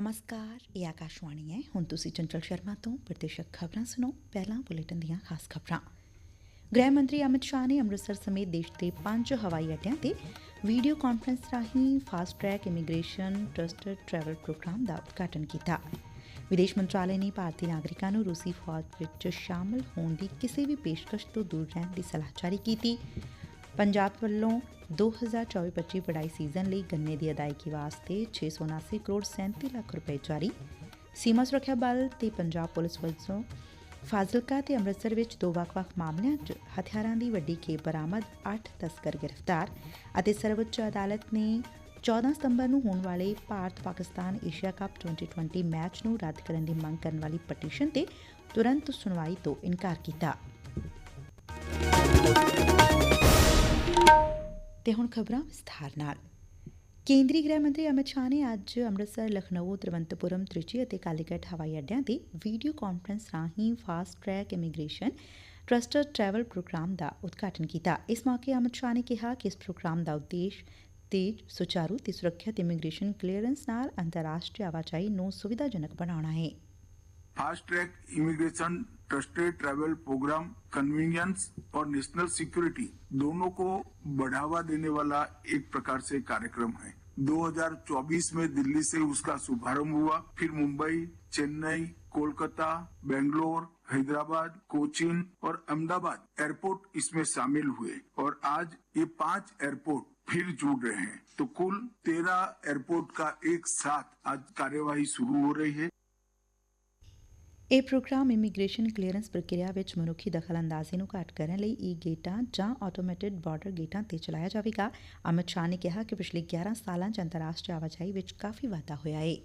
ਨਮਸਕਾਰ, ਇਹ ਆਕਾਸ਼ਵਾਣੀ ਹੈ। ਹੁਣ ਤੁਸੀਂ ਚੰਚਲ ਸ਼ਰਮਾ ਤੋਂ ਪ੍ਰਤੀਸ਼ਤ ਖਬਰਾਂ ਸੁਣੋ। ਪਹਿਲਾਂ ਬੁਲੇਟਿਨ ਦੀਆਂ ਖਾਸ ਖਬਰਾਂ। ਗ੍ਰਹਿ ਮੰਤਰੀ ਅਮਿਤ ਸ਼ਾਹ ਨੇ ਅੰਮ੍ਰਿਤਸਰ ਸਮੇਤ ਦੇਸ਼ ਦੇ ਪੰਜ ਹਵਾਈ ਅੱਡਿਆਂ ਤੇ ਵੀਡੀਓ ਕਾਨਫਰੰਸ ਰਾਹੀਂ fast track immigration trusted travel programme ਦਾ ਉਦਘਾਟਨ ਕੀਤਾ। ਵਿਦੇਸ਼ ਮੰਤਰਾਲੇ ਨੇ ਭਾਰਤੀ ਨਾਗਰਿਕਾਂ ਨੂੰ ਰੂਸੀ ਫੌਜ ਵਿੱਚ ਸ਼ਾਮਲ ਹੋਣ ਦੀ ਕਿਸੇ ਵੀ ਪੇਸ਼ਕਸ਼ ਤੋਂ ਦੂਰ ਰਹਿਣ ਦੀ ਸਲਾਹ ਜਾਰੀ ਕੀਤੀ। ਪੰਜਾਬ ਵੱਲੋਂ 2024-25 ਪੜਾਈ ਸੀਜ਼ਨ ਲਈ ਗੰਨੇ ਦੀ ਅਦਾਇਗੀ ਵਾਸਤੇ 679 ਕਰੋੜ 37 ਲੱਖ ਰੁਪਏ ਜਾਰੀ ਸੀਮਾ ਸੁਰੱਖਿਆ ਬਲ ਤੇ ਪੰਜਾਬ ਪੁਲਿਸ ਵੱਲੋਂ ਫਾਜ਼ਿਲਕਾ ਤੇ ਅੰਮ੍ਰਿਤਸਰ ਵਿੱਚ ਦੋ ਵੱਖ-ਵੱਖ ਮਾਮਲਿਆਂ 'ਚ ਹਥਿਆਰਾਂ ਦੀ ਵੱਡੀ ਖੇਪ ਬਰਾਮਦ 8 ਤਸਕਰ ਗ੍ਰਿਫਤਾਰ ਅਤੇ ਸਰਵਉੱਚ ਅਦਾਲਤ ਨੇ 14 ਸਤੰਬਰ ਨੂੰ ਹੋਣ ਵਾਲੇ Bharat Pakistan Asia cup 2020 match ਨੂੰ ਰੱਦ ਕਰਨ ਦੀ ਮੰਗ ਕਰਨ ਵਾਲੀ ਪਟੀਸ਼ਨ ਤੇ ਤੁਰੰਤ ਸੁਣਵਾਈ ਤੋਂ ਇਨਕਾਰ ਕੀਤਾ। ਤੇ ਹੁਣ ਖਬਰਾਂ ਵਿਸਥਾਰ ਨਾਲ। ਕੇਂਦਰੀ ਗ੍ਰਹਿ ਮੰਤਰੀ ਅਮਿਤ ਸ਼ਾਹ ਨੇ ਅੱਜ ਅੰਮ੍ਰਿਤਸਰ, ਲਖਨਊ, ਤਿਰਵੰਤਪੁਰਮ, ਤ੍ਰਿਚੀ ਅਤੇ ਕਾਲੀਕਟ ਹਵਾਈ ਅੱਡਿਆਂ ਤੇ ਵੀਡੀਓ ਕਾਨਫਰੰਸ ਰਾਹੀਂ fast track immigration trusted travel programme ਦਾ ਉਦਘਾਟਨ ਕੀਤਾ। ਇਸ ਮੌਕੇ ਅਮਿਤ ਸ਼ਾਹ ਨੇ ਕਿਹਾ ਕਿ ਇਸ ਪ੍ਰੋਗਰਾਮ ਦਾ ਉਦੇਸ਼ ਤੇਜ਼ ਸੁਚਾਰੂ ਤੇ ਸੁਰੱਖਿਅਤ ਇਮੀਗ੍ਰੇਸ਼ਨ ਕਲੀਅਰੈਂਸ ਨਾਲ ਅੰਤਰਰਾਸ਼ਟਰੀ ਆਵਾਜਾਈ ਨੂੰ ਸੁਵਿਧਾਜਨਕ ਬਣਾਉਣਾ ਹੈ। Fast track immigration trusted travel programme, convenience और नेशनल सिक्योरिटी दोनों को बढ़ावा देने वाला एक प्रकार से कार्यक्रम है। 2024 में दिल्ली से उसका शुभारंभ हुआ। फिर मुंबई, चेन्नई, कोलकाता, बेंगलोर, हैदराबाद, कोचीन और अहमदाबाद एयरपोर्ट इसमें शामिल हुए और आज ये पाँच एयरपोर्ट फिर जुड़ रहे हैं। तो कुल तेरह एयरपोर्ट का एक साथ आज कार्यवाही शुरू हो रही है। ਇਹ ਪ੍ਰੋਗਰਾਮ ਇਮੀਗ੍ਰੇਸ਼ਨ ਕਲੀਅਰੈਂਸ ਪ੍ਰਕਿਰਿਆ ਵਿੱਚ ਮਨੁੱਖੀ ਦਖਲਅੰਦਾਜ਼ੀ ਨੂੰ ਘੱਟ ਕਰਨ ਲਈ ਈ ਗੇਟਾਂ ਜਾਂ ਆਟੋਮੈਟਿਡ ਬਾਰਡਰ ਗੇਟਾਂ ਤੇ ਚਲਾਇਆ ਜਾਵੇਗਾ ਅਮਿਤ ਸ਼ਾਹ ਨੇ ਕਿਹਾ ਕਿ ਪਿਛਲੇ 11 ਸਾਲਾਂ 'ਚ ਅੰਤਰਰਾਸ਼ਟਰੀ ਆਵਾਜਾਈ ਵਿੱਚ ਕਾਫੀ ਵਾਧਾ ਹੋਇਆ ਹੈ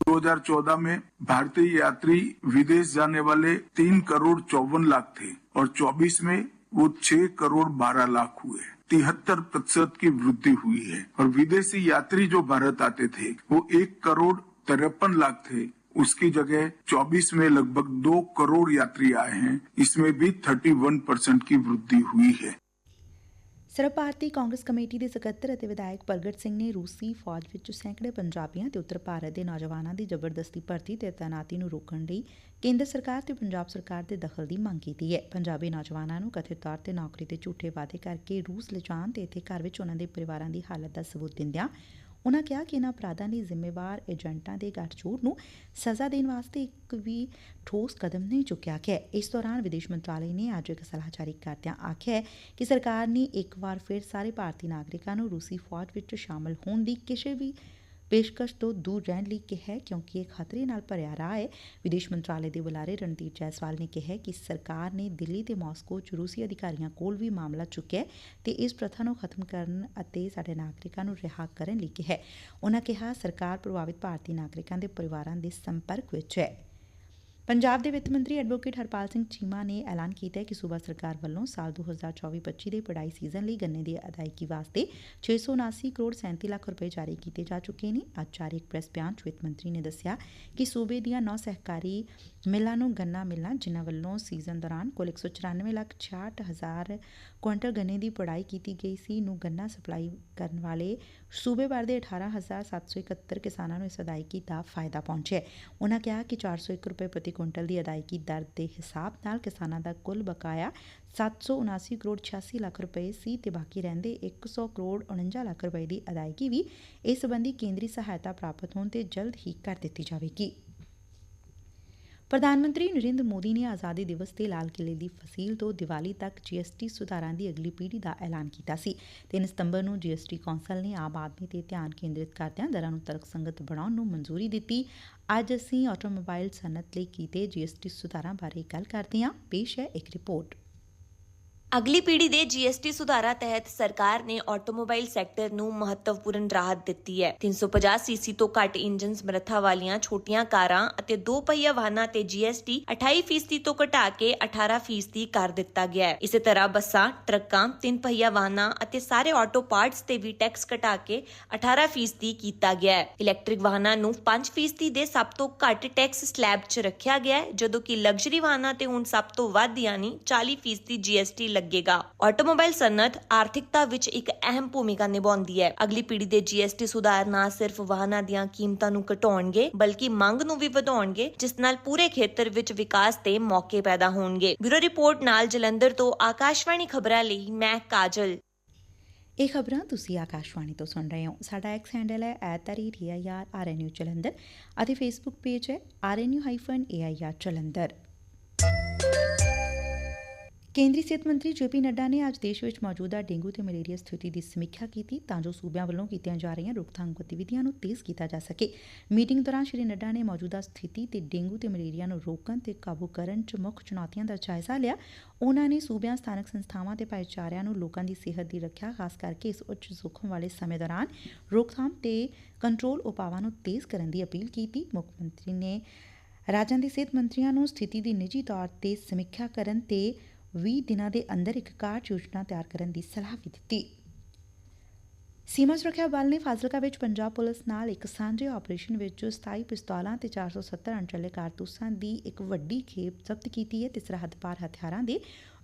2014 में भारतीय यात्री विदेश जाने वाले तीन करोड़ चौवन लाख थे और 24 में वो छह करोड़ बारह लाख हुए तिहत्तर प्रतिशत की वृद्धि हुई है और विदेशी यात्री जो भारत आते थे वो एक करोड़ तिरपन लाख थे उसकी जगह 24 में लगभग दो करोड़ यात्री आए हैं इसमें भी 31 परसेंट की वृद्धि हुई है ਸਰਬ ਭਾਰਤੀ ਕਾਂਗਰਸ ਕਮੇਟੀ ਦੇ ਸਕੱਤਰ ਅਤੇ ਵਿਧਾਇਕ ਪ੍ਰਗਟ ਸਿੰਘ ਨੇ ਰੂਸੀ ਫੌਜ ਵਿੱਚ ਸੈਂਕੜੇ ਪੰਜਾਬੀਆਂ ਤੇ ਉੱਤਰ ਭਾਰਤ ਦੇ ਨੌਜਵਾਨਾਂ ਦੀ ਜ਼ਬਰਦਸਤੀ ਭਰਤੀ ਤੇ ਤੈਨਾਤੀ ਨੂੰ ਰੋਕਣ ਲਈ ਕੇਂਦਰ ਸਰਕਾਰ ਤੇ ਪੰਜਾਬ ਸਰਕਾਰ ਦੇ ਦਖਲ ਦੀ ਮੰਗ ਕੀਤੀ ਹੈ ਪੰਜਾਬੀ ਨੌਜਵਾਨਾਂ ਨੂੰ ਕਥਿਤ ਤੌਰ ਤੇ ਨੌਕਰੀ ਤੇ ਝੂਠੇ ਵਾਅਦੇ ਕਰਕੇ ਰੂਸ ਲਿਜਾਣ ਤੇ ਇੱਥੇ ਘਰ ਵਿੱਚ ਉਹਨਾਂ ਦੇ ਪਰਿਵਾਰਾਂ ਦੀ ਹਾਲਤ ਦਾ ਸਬੂਤ ਦਿੰਦਿਆਂ ਉਨਾਂ ਕਿਹਾ ਕਿ ਇਨ੍ਹਾਂ ਅਪਰਾਧਾਂ ਲਈ ਜ਼ਿੰਮੇਵਾਰ ਏਜੰਟਾਂ ਦੇ ਗੱਠਜੋੜ ਨੂੰ ਸਜ਼ਾ ਦੇਣ ਵਾਸਤੇ ਇੱਕ ਵੀ ਠੋਸ ਕਦਮ ਨਹੀਂ ਚੁੱਕਿਆ ਗਿਆ। ਇਸ ਦੌਰਾਨ ਵਿਦੇਸ਼ ਮੰਤਰਾਲੇ ਨੇ ਅੱਜ ਇੱਕ ਸਲਾਹ ਜਾਰੀ ਕਰਦਿਆਂ ਆਖਿਆ ਕਿ ਸਰਕਾਰ ਨੇ ਇੱਕ ਵਾਰ ਫਿਰ ਸਾਰੇ ਭਾਰਤੀ ਨਾਗਰਿਕਾਂ ਨੂੰ ਰੂਸੀ ਫੌਜ ਵਿੱਚ ਸ਼ਾਮਲ ਹੋਣ ਦੀ ਕਿਸੇ ਵੀ ਪੇਸ਼ਕਸ਼ ਤੋਂ ਦੂਰ ਰਹਿਣ ਲਈ ਕਿਹਾ ਕਿਉਂਕਿ ਇਹ ਖਤਰੇ ਨਾਲ ਭਰਿਆ ਰਾਹ ਹੈ। ਵਿਦੇਸ਼ ਮੰਤਰਾਲੇ ਦੇ ਬੁਲਾਰੇ ਰਣਦੀਪ ਜੈਸਵਾਲ ਨੇ ਕਿਹਾ ਕਿ ਸਰਕਾਰ ਨੇ ਦਿੱਲੀ ਤੇ ਮਾਸਕੋ 'ਚ ਰੂਸੀ ਅਧਿਕਾਰੀਆਂ ਕੋਲ ਵੀ ਮਾਮਲਾ ਚੁੱਕਿਆ ਤੇ ਇਸ ਪ੍ਰਥਾ ਨੂੰ ਖਤਮ ਕਰਨ ਅਤੇ ਸਾਡੇ ਨਾਗਰਿਕਾਂ ਨੂੰ ਰਿਹਾ ਕਰਨ ਲਈ ਕਿਹਾ ਉਨ੍ਹਾਂ ਕਿਹਾ, ਸਰਕਾਰ ਪ੍ਰਭਾਵਿਤ ਭਾਰਤੀ ਨਾਗਰਿਕਾਂ ਦੇ ਪਰਿਵਾਰਾਂ ਦੇ ਸੰਪਰਕ ਵਿੱਚ ਹੈ। ਪੰਜਾਬ ਦੇ ਵਿੱਤ ਮੰਤਰੀ ਐਡਵੋਕੇਟ ਹਰਪਾਲ ਸਿੰਘ ਚੀਮਾ ਨੇ ਐਲਾਨ ਕੀਤਾ ਹੈ ਕਿ ਸੂਬਾ ਸਰਕਾਰ ਵੱਲੋਂ ਸਾਲ 2024-25 ਦੇ ਪੜਾਈ ਸੀਜ਼ਨ ਲਈ ਗੰਨੇ ਦੀ ਅਦਾਇਗੀ ਵਾਸਤੇ 679 ਕਰੋੜ 37 ਲੱਖ ਰੁਪਏ ਜਾਰੀ ਕੀਤੇ ਜਾ ਚੁੱਕੇ ਨੇ। ਅੱਜ ਜਾਰੀ ਇੱਕ ਪ੍ਰੈਸ ਬਿਆਨ 'ਚ ਵਿੱਤ ਮੰਤਰੀ ਨੇ ਦੱਸਿਆ ਕਿ ਸੂਬੇ ਦੀਆਂ ਨੌ ਸਹਿਕਾਰੀ ਮਿੱਲਾਂ ਨੂੰ ਗੰਨਾ ਮਿਲਾਂ ਜਿਨ੍ਹਾਂ ਵੱਲੋਂ ਸੀਜ਼ਨ ਦੌਰਾਨ ਕੁੱਲ 194 ਲੱਖ 66 ਹਜ਼ਾਰ ਕੁਇੰਟਲ ਗੰਨੇ ਦੀ ਪੜਾਈ ਕੀਤੀ ਗਈ ਸੀ। ਨੂੰ ਗੰਨਾ ਸਪਲਾਈ ਕਰਨ ਵਾਲੇ ਸੂਬੇ ਭਰ ਦੇ 18771 ਕਿਸਾਨਾਂ ਨੂੰ ਇਸ ਅਦਾਇਗੀ ਦਾ ਫਾਇਦਾ ਪਹੁੰਚਿਆ ਉਨ੍ਹਾਂ ਕਿਹਾ ਕਿ 401 ਰੁਪਏ ਪ੍ਰਤੀ ਕੁਇੰਟਲ ਦੀ ਅਦਾਇਗੀ ਦਰ ਦੇ ਹਿਸਾਬ ਨਾਲ ਕਿਸਾਨਾਂ ਦਾ ਕੁੱਲ ਬਕਾਇਆ 779 ਕਰੋੜ 86 ਲੱਖ ਰੁਪਏ ਸੀ ਤੇ ਬਾਕੀ ਰਹਿੰਦੇ 100 ਕਰੋੜ 49 ਲੱਖ ਰੁਪਏ ਦੀ ਅਦਾਇਗੀ ਵੀ ਇਸ ਸੰਬੰਧੀ ਕੇਂਦਰੀ ਸਹਾਇਤਾ ਪ੍ਰਾਪਤ ਹੋਣ ਤੇ ਜਲਦ ਹੀ ਕਰ ਦਿੱਤੀ ਜਾਵੇਗੀ। ਪ੍ਰਧਾਨ ਮੰਤਰੀ ਨਰਿੰਦਰ ਮੋਦੀ ਨੇ ਆਜ਼ਾਦੀ ਦਿਵਸ ਤੇ ਲਾਲ ਕਿਲੇ ਦੀ ਫਸੀਲ ਤੋਂ ਦੀਵਾਲੀ ਤੱਕ ਜੀਐਸਟੀ ਸੁਧਾਰਾਂ ਦੀ ਅਗਲੀ ਪੀੜ੍ਹੀ ਦਾ ਐਲਾਨ ਕੀਤਾ ਸੀ 3 ਸਤੰਬਰ ਨੂੰ ਜੀਐਸਟੀ ਕੌਂਸਲ ਨੇ ਆਮ ਆਦਮੀ ਤੇ ਧਿਆਨ ਕੇਂਦਰਿਤ ਕਰਦਿਆਂ ਦਰਾਂ ਨੂੰ ਤਰਕਸੰਗਤ ਬਣਾਉਣ ਨੂੰ ਮਨਜ਼ੂਰੀ ਦਿੱਤੀ। ਅੱਜ ਅਸੀਂ ਆਟੋਮੋਬਾਈਲ ਸਨਅਤ ਲਈ ਕੀਤੇ ਜੀਐਸਟੀ ਸੁਧਾਰਾਂ ਬਾਰੇ ਗੱਲ ਕਰਦੇ ਹਾਂ। ਪੇਸ਼ ਹੈ ਇੱਕ ਰਿਪੋਰਟ। ਅਗਲੀ ਪੀੜ੍ਹੀ ਦੇ ਜੀਐਸਟੀ ਸੁਧਾਰਾਂ ਤਹਿਤ ਸਰਕਾਰ ਨੇ ਆਟੋਮੋਬਾਈਲ ਸੈਕਟਰ ਨੂੰ ਮਹੱਤਵਪੂਰਨ ਰਾਹਤ ਦਿੱਤੀ ਹੈ। 350 ਸੀਸੀ ਤੋਂ ਘੱਟ ਇੰਜਨ ਸਮਰੱਥਾ ਵਾਲੀਆਂ ਛੋਟੀਆਂ ਕਾਰਾਂ ਅਤੇ ਦੋ ਪਹੀਆ ਵਾਹਨਾਂ ਤੇ ਜੀਐਸਟੀ 28% ਤੋਂ ਘਟਾ ਕੇ 18% ਕਰ ਦਿੱਤਾ ਗਿਆ ਹੈ। ਇਸੇ ਤਰ੍ਹਾਂ ਬੱਸਾਂ, ਟਰੱਕਾਂ, ਤਿੰਨ ਪਹੀਆ ਵਾਹਨਾਂ ਅਤੇ ਸਾਰੇ ਆਟੋ ਪਾਰਟਸ ਤੇ ਵੀ ਟੈਕਸ ਘਟਾ ਕੇ 18% ਕੀਤਾ ਗਿਆ ਹੈ। ਇਲੈਕਟ੍ਰਿਕ ਵਾਹਨਾਂ ਨੂੰ 5% ਦੇ ਸਭ ਤੋਂ ਘੱਟ ਟੈਕਸ ਸਲੈਬ 'ਚ ਰੱਖਿਆ ਗਿਆ ਹੈ, ਜਦੋਂ ਕਿ ਲਗਜ਼ਰੀ ਵਾਹਨਾਂ ਤੇ ਹੁਣ ਸਭ ਤੋਂ ਵੱਧ ਯਾਨੀ 40% ਜੀਐਸਟੀ ਲੱਗੇਗਾ। ਆਟੋਮੋਬਾਈਲ ਸਨਅਤ ਆਰਥਿਕਤਾ ਵਿੱਚ ਇੱਕ ਅਹਿਮ ਭੂਮਿਕਾ ਨਿਭਾਉਂਦੀ ਹੈ। ਅਗਲੀ ਪੀੜ੍ਹੀ ਦੇ ਜੀਐਸਟੀ ਸੁਧਾਰ ਨਾ ਸਿਰਫ ਵਾਹਨਾਂ ਦੀਆਂ ਕੀਮਤਾਂ ਨੂੰ ਘਟਾਉਣਗੇ, ਬਲਕਿ ਮੰਗ ਨੂੰ ਵੀ ਵਧਾਉਣਗੇ, ਜਿਸ ਨਾਲ ਪੂਰੇ ਖੇਤਰ ਵਿੱਚ ਵਿਕਾਸ ਦੇ ਮੌਕੇ ਪੈਦਾ ਹੋਣਗੇ। ਬਿਊਰੋ ਰਿਪੋਰਟ ਨਾਲ ਜਲੰਧਰ ਤੋਂ ਆਕਾਸ਼ਵਾਣੀ ਖਬਰਾਂ ਲਈ ਮੈਂ ਕਾਜਲ। ਇਹ ਖਬਰਾਂ ਤੁਸੀਂ ਆਕਾਸ਼ਵਾਣੀ ਤੋਂ ਸੁਣ ਰਹੇ ਹੋ। ਸਾਡਾ ਐਕਸ ਹੈਂਡਲ ਹੈ @radiar ਆਰਐਨਯੂ ਜਲੰਧਰ ਅਤੇ ਫੇਸਬੁੱਕ ਪੇਜ ਹੈ rnu-air ਜਲੰਧਰ। ਕੇਂਦਰੀ ਸਿਹਤ ਮੰਤਰੀ ਜੇਪੀ ਨੱਡਾ ਨੇ ਅੱਜ ਦੇਸ਼ ਵਿੱਚ ਮੌਜੂਦਾ ਡੇਂਗੂ ਤੇ ਮਲੇਰੀਆ ਸਥਿਤੀ ਦੀ ਸਮੀਖਿਆ ਕੀਤੀ ਤਾਂ ਜੋ ਸੂਬਿਆਂ ਵੱਲੋਂ ਕੀਤੀਆਂ ਜਾ ਰਹੀਆਂ ਰੋਕਥਾਮ ਗਤੀਵਿਧੀਆਂ ਨੂੰ ਤੇਜ਼ ਕੀਤਾ ਜਾ ਸਕੇ। ਮੀਟਿੰਗ ਦੌਰਾਨ ਸ਼੍ਰੀ ਨੱਡਾ ਨੇ ਮੌਜੂਦਾ ਸਥਿਤੀ ਤੇ ਡੇਂਗੂ ਤੇ ਮਲੇਰੀਆ ਨੂੰ ਰੋਕਣ ਤੇ ਕਾਬੂ ਕਰਨ 'ਚ ਮੁੱਖ ਚੁਣੌਤੀਆਂ ਦਾ ਜਾਇਜ਼ਾ ਲਿਆ। ਉਹਨਾਂ ਨੇ ਸੂਬਿਆਂ, ਸਥਾਨਕ ਸੰਸਥਾਵਾਂ ਤੇ ਭਾਈਚਾਰਿਆਂ ਨੂੰ ਲੋਕਾਂ ਦੀ ਸਿਹਤ ਦੀ ਰੱਖਿਆ, ਖਾਸ ਕਰਕੇ ਇਸ ਉੱਚ ਜੋਖਮ ਵਾਲੇ ਸਮੇਂ ਦੌਰਾਨ ਰੋਕਥਾਮ ਤੇ ਕੰਟਰੋਲ ਉਪਾਵਾਂ ਨੂੰ ਤੇਜ਼ ਕਰਨ ਦੀ ਅਪੀਲ ਕੀਤੀ। ਮੁੱਖ ਮੰਤਰੀ ਨੇ ਰਾਜਾਂ ਦੇ ਸਿਹਤ ਮੰਤਰੀਆਂ ਨੂੰ ਸਥਿਤੀ ਦੀ ਨਿੱਜੀ ਤੌਰ ਤੇ ਸਮੀਖਿਆ ਕਰਨ ਤੇ 20 ਦਿਨਾਂ ਦੇ ਅੰਦਰ ਇੱਕ ਕਾਰਜ ਯੋਜਨਾ ਤਿਆਰ ਕਰਨ ਦੀ ਸਲਾਹ ਵੀ ਦਿੱਤੀ। ਸੀਮਾ ਸੁਰੱਖਿਆ ਬਲ ਨੇ ਫਾਜ਼ਿਲਕਾ ਵਿੱਚ ਪੰਜਾਬ ਪੁਲਿਸ ਨਾਲ ਇੱਕ ਸਾਂਝੇ ਆਪਰੇਸ਼ਨ ਵਿੱਚ 27 ਪਿਸਤੌਲਾਂ ਤੇ 470 ਅਣਚੱਲੇ ਕਾਰਤੂਸਾਂ ਦੀ ਇੱਕ ਵੱਡੀ ਖੇਪ ਜ਼ਬਤ ਕੀਤੀ ਹੈ ਤੇ ਸਰਹੱਦ ਪਾਰ ਹਥਿਆਰਾਂ ਦੇ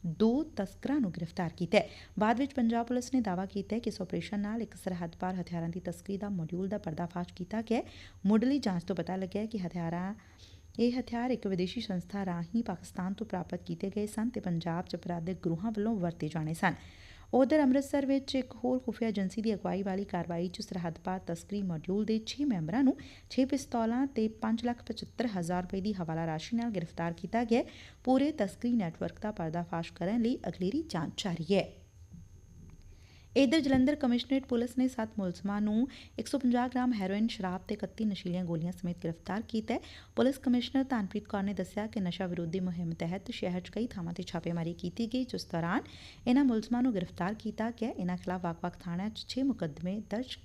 ਦੋ ਤਸਕਰਾਂ ਨੂੰ ਗ੍ਰਿਫਤਾਰ ਕੀਤਾ ਹੈ। ਬਾਅਦ ਵਿੱਚ ਪੰਜਾਬ ਪੁਲਿਸ ਨੇ ਦਾਅਵਾ ਕੀਤਾ ਹੈ ਕਿ ਇਸ ਆਪਰੇਸ਼ਨ ਨਾਲ ਇੱਕ ਸਰਹੱਦ ਪਾਰ ਹਥਿਆਰਾਂ ਦੀ ਤਸਕਰੀ ਦਾ ਮੋਡਿਊਲ ਦਾ ਪਰਦਾਫਾਸ਼ ਕੀਤਾ ਗਿਆ ਹੈ। ਮੁੱਢਲੀ ਜਾਂਚ ਤੋਂ ਪਤਾ ਲੱਗਿਆ ਹੈ ਕਿ ਹਥਿਆਰਾਂ ਇਹ ਹਥਿਆਰ ਇੱਕ ਵਿਦੇਸ਼ੀ ਸੰਸਥਾ ਰਾਹੀਂ ਪਾਕਿਸਤਾਨ ਤੋਂ ਪ੍ਰਾਪਤ ਕੀਤੇ ਗਏ ਸਨ ਤੇ ਪੰਜਾਬ 'ਚ ਅਪਰਾਧਿਕ ਗਰੋਹਾਂ ਵੱਲੋਂ ਵਰਤੇ ਜਾਣੇ ਸਨ। ਉਧਰ ਅੰਮ੍ਰਿਤਸਰ ਵਿੱਚ ਇੱਕ ਹੋਰ ਖੁਫੀਆ ਏਜੰਸੀ ਦੀ ਅਗਵਾਈ ਵਾਲੀ ਕਾਰਵਾਈ 'ਚ ਸਰਹੱਦ ਪਾਰ ਤਸਕਰੀ ਮੋਡਿਊਲ ਦੇ 6 ਮੈਂਬਰਾਂ ਨੂੰ 6 ਪਿਸਤੌਲਾਂ ਤੇ 575000 ਰੁਪਏ ਦੀ ਹਵਾਲਾ ਰਾਸ਼ੀ ਨਾਲ ਗ੍ਰਿਫਤਾਰ ਕੀਤਾ ਗਿਆ। ਪੂਰੇ ਤਸਕਰੀ ਨੈਟਵਰਕ ਦਾ ਪਰਦਾਫਾਸ਼ ਕਰਨ ਲਈ ਅਗਲੇਰੀ ਜਾਂਚ ਜਾਰੀ ਹੈ। ਇਧਰ ਜਲੰਧਰ ਕਮਿਸ਼ਨਰੇਟ ਪੁਲਿਸ ਨੇ 7 ਮੁਲਜ਼ਮਾਂ ਨੂੰ 150 ਗ੍ਰਾਮ ਹੈਰੋਇਨ, ਸ਼ਰਾਬ ਤੇ 31 ਨਸ਼ੀਲੀਆਂ ਗੋਲੀਆਂ ਸਮੇਤ ਗ੍ਰਿਫਤਾਰ ਕੀਤਾ ਹੈ। ਪੁਲਿਸ ਕਮਿਸ਼ਨਰ ਤਾਨਪ੍ਰੀਤ ਕੌਰ ਨੇ ਦੱਸਿਆ ਕਿ ਨਸ਼ਾ ਵਿਰੋਧੀ ਮੁਹਿੰਮ ਤਹਿਤ ਸ਼ਹਿਰ 'ਚ ਕਈ ਥਾਵਾਂ ਤੇ ਛਾਪੇਮਾਰੀ ਕੀਤੀ ਗਈ, ਜਿਸ ਦੌਰਾਨ ਇਹਨਾਂ ਮੁਲਜ਼ਮਾਂ ਨੂੰ ਗ੍ਰਿਫਤਾਰ ਕੀਤਾ ਗਿਆ। ਇਹਨਾਂ ਖਿਲਾਫ ਵੱਖ-ਵੱਖ ਥਾਣਿਆਂ 'ਚ 6 ਮੁਕੱਦਮੇ ਦਰਜ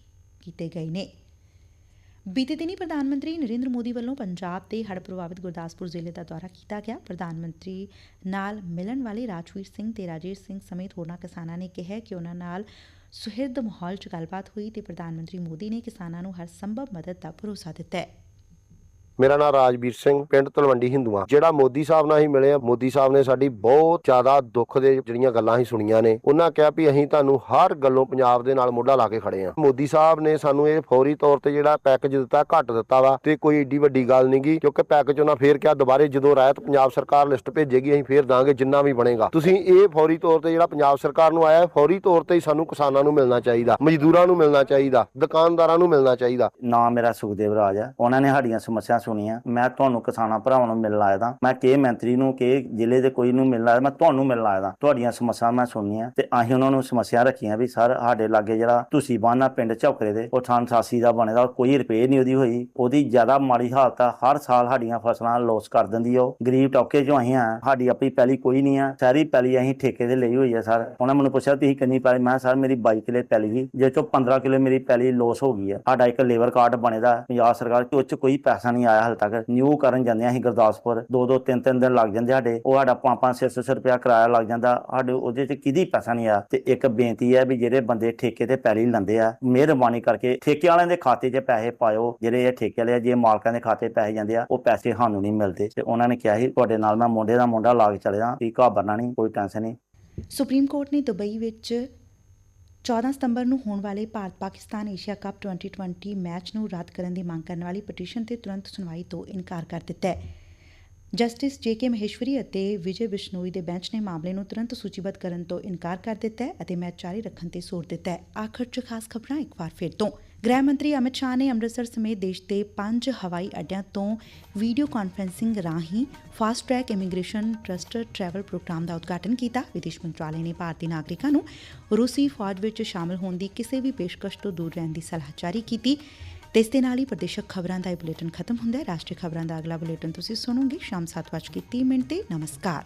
ਕੀਤੇ ਗਏ ਨੇ। ਬੀਤੇ ਦਿਨੀ ਪ੍ਰਧਾਨ ਮੰਤਰੀ ਨਰਿੰਦਰ ਮੋਦੀ ਵੱਲੋਂ ਪੰਜਾਬ ਦੇ ਹੜ੍ਹ ਪ੍ਰਭਾਵਿਤ ਗੁਰਦਾਸਪੁਰ ਜ਼ਿਲ੍ਹੇ ਦਾ ਦੌਰਾ ਕੀਤਾ ਗਿਆ। ਪ੍ਰਧਾਨ ਮੰਤਰੀ ਨਾਲ ਮਿਲਣ ਵਾਲੇ ਰਾਜਵੀਰ ਸਿੰਘ ਤੇ ਰਾਜੇਸ਼ ਸਿੰਘ ਸਮੇਤ ਹੋਰਨਾਂ ਕਿਸਾਨਾਂ ਨੇ ਕਿਹਾ ਕਿ ਉਹਨਾਂ ਨਾਲ ਸੁਹਿਰਦ ਮਾਹੌਲ 'ਚ ਗੱਲਬਾਤ ਹੋਈ ਤੇ ਪ੍ਰਧਾਨ ਮੰਤਰੀ ਮੋਦੀ ਨੇ ਕਿਸਾਨਾਂ ਨੂੰ ਹਰ ਸੰਭਵ ਮਦਦ ਦਾ ਭਰੋਸਾ ਦਿੱਤਾ ਹੈ। ਮੇਰਾ ਨਾਮ ਰਾਜਵੀਰ ਸਿੰਘ, ਪਿੰਡ ਤਲਵੰਡੀ ਹਿੰਦੂਆਂ। ਜਿਹੜਾ ਮੋਦੀ ਸਾਹਿਬ ਨਾਲ ਹੀ ਮਿਲੇ ਆ, ਮੋਦੀ ਸਾਹਿਬ ਨੇ ਸਾਡੀ ਬਹੁਤ ਜ਼ਿਆਦਾ ਦੁੱਖ ਦੇ ਜਿਹੜੀਆਂ ਗੱਲਾਂ ਹੀ ਸੁਣੀਆਂ ਨੇ, ਉਹਨਾਂ ਕਿਹਾ ਵੀ ਅਸੀਂ ਤੁਹਾਨੂੰ ਹਰ ਗੱਲੋਂ ਪੰਜਾਬ ਦੇ ਨਾਲ ਮੋਢਾ ਲਾ ਕੇ ਖੜੇ ਆ। ਮੋਦੀ ਸਾਹਿਬ ਨੇ ਸਾਨੂੰ ਇਹ ਫੌਰੀ ਤੌਰ ਤੇ ਜਿਹੜਾ ਪੈਕੇਜ ਦਿੱਤਾ, ਘੱਟ ਦਿੱਤਾ ਵਾ, ਤੇ ਕੋਈ ਏਡੀ ਵੱਡੀ ਗੱਲ ਨਹੀਂਗੀ ਕਿਉਂਕਿ ਪੈਕੇਜ ਉਹਨਾਂ ਫੇਰ ਕਿਹਾ ਦੁਬਾਰੇ ਜਦੋਂ ਰਾਇਤ ਪੰਜਾਬ ਸਰਕਾਰ ਲਿਸਟ ਭੇਜੇਗੀ, ਅਸੀਂ ਫੇਰ ਦਾਂਗੇ ਜਿੰਨਾ ਵੀ ਬਣੇਗਾ। ਤੁਸੀਂ ਇਹ ਫੌਰੀ ਤੌਰ ਤੇ ਜਿਹੜਾ ਪੰਜਾਬ ਸਰਕਾਰ ਨੂੰ ਆਇਆ, ਫੌਰੀ ਤੌਰ ਤੇ ਹੀ ਸਾਨੂੰ ਕਿਸਾਨਾਂ ਨੂੰ ਮਿਲਣਾ ਚਾਹੀਦਾ, ਮਜ਼ਦੂਰਾਂ ਨੂੰ ਮਿਲਣਾ ਚਾਹੀਦਾ, ਦੁਕਾਨਦਾਰਾਂ ਨੂੰ ਮਿਲਣਾ ਚਾਹੀਦਾ। ਨਾਮ ਮੇਰਾ ਸੁਖਦੇਵ ਰਾਜ ਹੈ ਉਹਨਾਂ ਨੇ ਸਾਡੀਆਂ ਸਮੱਸਿਆ ਸੁਣੀਆਂ, ਮੈਂ ਤੁਹਾਨੂੰ ਕਿਸਾਨਾਂ ਭਰਾਵਾਂ ਨੂੰ ਮਿਲਣ ਆਇਆ ਤਾਂ, ਮੈਂ ਕੇ ਮੰਤਰੀ ਨੂੰ ਕੇ ਜ਼ਿਲ੍ਹੇ ਦੇ ਕੋਈ ਨੂੰ ਮਿਲਣ ਆਇਆ, ਮੈਂ ਤੁਹਾਨੂੰ ਮਿਲਣ ਆਇਆ ਤਾਂ। ਤੁਹਾਡੀਆਂ ਸਮੱਸਿਆ ਮੈਂ ਸੁਣੀਆਂ ਤੇ ਅਸੀਂ ਉਹਨਾਂ ਨੂੰ ਸਮੱਸਿਆ ਰੱਖੀਆਂ ਵੀ ਸਰ ਸਾਡੇ ਲਾਗੇ ਜਿਹੜਾ ਤੁਸੀਂ ਬਾਨਾ ਪਿੰਡ ਝੌਕਰੇ ਦੇ, ਉਹ 88 ਦਾ ਬਣੇਦਾ ਕੋਈ ਰਿਪੇਅਰ ਨਹੀਂ ਉਹਦੀ ਹੋਈ। ਉਹਦੀ ਜ਼ਿਆਦਾ ਮਾੜੀ ਹਾਲਤ ਆ, ਹਰ ਸਾਲ ਸਾਡੀਆਂ ਫਸਲਾਂ ਲੋਸ ਕਰ ਦਿੰਦੀ ਉਹ। ਗਰੀਬ ਟੌਕੇ ਚੋਂ ਅਸੀਂ ਆ, ਸਾਡੀ ਆਪਣੀ ਪੈਲੀ ਕੋਈ ਨਹੀਂ ਆ। ਸਾਰੀ ਪੈਲੀ ਅਸੀਂ ਠੇਕੇ ਤੇ ਲਈ ਹੋਈ ਆ ਸਰ। ਉਹਨਾਂ ਮੈਨੂੰ ਪੁੱਛਿਆ, ਤੁਸੀਂ ਕਿੰਨੀ ਪੈਲੀ? ਮੈਂ ਸਰ ਮੇਰੀ 22 ਕਿਲੇ ਪੈਲੀ ਸੀ ਜੇ ਚੋਂ 15 ਕਿਲੇ ਮੇਰੀ ਪੈਲੀ ਲੋਸ ਹੋ ਗਈ ਆ। ਸਾਡਾ ਇੱਕ ਲੇਬਰ ਕਾਰਡ ਬਣੇ ਦਾ, ਪੰਜਾਬ ਸਰਕਾਰ 'ਚ ਕੋਈ ਪੈਸਾ ਨਹੀਂ ਆਇਆ ਹਾਲ ਤੱਕ। ਨਿਊ ਕਰਨ ਜਾਂਦੇ ਆ ਅਸੀਂ ਗੁਰਦਾਸਪੁਰ। ਦੋ ਦੋ ਤਿੰਨ ਤਿੰਨ ਦਿਨ ਲੱਗ ਜਾਂਦੇ ਸਾਡੇ। ਉਹ ਸਾਡਾ 5-5 600 ਕਿਰਾਇਆ ਲੱਗ ਜਾਂਦਾ। ਸਾਡੇ ਉਹਦੇ 'ਚ ਕਿਹਦੀ ਪੈਸਾ ਨਹੀਂ ਆ। ਤੇ ਇੱਕ ਬੇਨਤੀ ਹੈ ਵੀ ਜਿਹੜੇ ਬੰਦੇ ਠੇਕੇ ਤੇ ਪੈਲੀ ਲੈਂਦੇ ਆ, ਮਿਹਰਬਾਨੀ ਕਰਕੇ ਠੇਕੇ ਵਾਲਿਆਂ ਦੇ ਖਾਤੇ 'ਚ ਪੈਸੇ ਪਾਇਓ। ਜਿਹੜੇ ਇਹ ਠੇਕੇ ਵਾਲੇ ਜੇ ਮਾਲਕਾਂ ਦੇ ਖਾਤੇ ਪੈਸੇ ਜਾਂਦੇ ਆ, ਉਹ ਪੈਸੇ ਸਾਨੂੰ ਨਹੀਂ ਮਿਲਦੇ। ਤੇ ਉਹਨਾਂ ਨੇ ਕਿਹਾ ਸੀ, ਤੁਹਾਡੇ ਨਾਲ ਮੈਂ ਮੁੰਡੇ ਦਾ ਮੁੰਡਾ ਲਾ ਕੇ ਚਲੇ ਜਾਂ ਵੀ ਘਾਬਰਨਾ ਨਹੀਂ, ਕੋਈ ਟੈਨਸ਼ਨ ਨਹੀਂ। ਸੁਪਰੀਮ ਕੋਰਟ ਨੇ ਦੁਬਈ ਵਿੱਚ 14 ਸਤੰਬਰ ਨੂੰ ਹੋਣ ਵਾਲੇ Bharat Pakistan Asia cup 2020 match ਨੂੰ ਰੱਦ ਕਰਨ ਦੀ ਮੰਗ ਕਰਨ ਵਾਲੀ ਪਟੀਸ਼ਨ ਤੇ ਤੁਰੰਤ ਸੁਣਵਾਈ ਤੋਂ ਇਨਕਾਰ ਕਰ ਦਿੱਤਾ ਹੈ। ਜਸਟਿਸ ਜੇ ਕੇ ਮਹੇਸ਼ਵਰੀ ਅਤੇ ਵਿਜੇ ਬਿਸ਼ਨੋਈ ਦੇ ਬੈਂਚ ਨੇ ਮਾਮਲੇ ਨੂੰ ਤੁਰੰਤ ਸੂਚੀਬੱਧ ਕਰਨ ਤੋਂ ਇਨਕਾਰ ਕਰ ਦਿੱਤਾ ਹੈ ਅਤੇ ਮੈਚ ਜਾਰੀ ਰੱਖਣ ਤੇ ਜ਼ੋਰ ਦਿੱਤਾ ਹੈ। ਆਖਰ 'ਚ ਖਾਸ ਖਬਰਾਂ ਇੱਕ ਵਾਰ ਫਿਰ ਤੋਂ। ਗ੍ਰਹਿ ਮੰਤਰੀ ਅਮਿਤ ਸ਼ਾਹ ਨੇ ਅੰਮ੍ਰਿਤਸਰ ਸਮੇਤ ਦੇਸ਼ ਦੇ ਪੰਜ ਹਵਾਈ ਅੱਡਿਆਂ ਤੋਂ ਵੀਡੀਓ ਕਾਨਫਰੰਸਿੰਗ ਰਾਹੀਂ fast track immigration trusted travel programme ਦਾ ਉਦਘਾਟਨ ਕੀਤਾ। ਵਿਦੇਸ਼ ਮੰਤਰਾਲੇ ਨੇ ਭਾਰਤੀ ਨਾਗਰਿਕਾਂ ਨੂੰ ਰੂਸੀ ਫੌਜ ਵਿੱਚ ਸ਼ਾਮਲ ਹੋਣ ਦੀ ਕਿਸੇ ਵੀ ਪੇਸ਼ਕਸ਼ ਤੋਂ ਦੂਰ ਰਹਿਣ ਦੀ ਸਲਾਹ ਜਾਰੀ ਕੀਤੀ। ਤੇ ਇਸ ਦੇ ਨਾਲ ਹੀ ਪ੍ਰਦੇਸ਼ਕ ਖਬਰਾਂ ਦਾ ਇਹ ਬੁਲੇਟਿਨ ਖਤਮ ਹੁੰਦਾ ਹੈ। ਰਾਸ਼ਟਰੀ ਖਬਰਾਂ ਦਾ ਅਗਲਾ ਬੁਲੇਟਿਨ ਤੁਸੀਂ ਸੁਣੋਗੇ ਸ਼ਾਮ 7:30 ਮਿੰਟ ਤੇ। ਨਮਸਕਾਰ।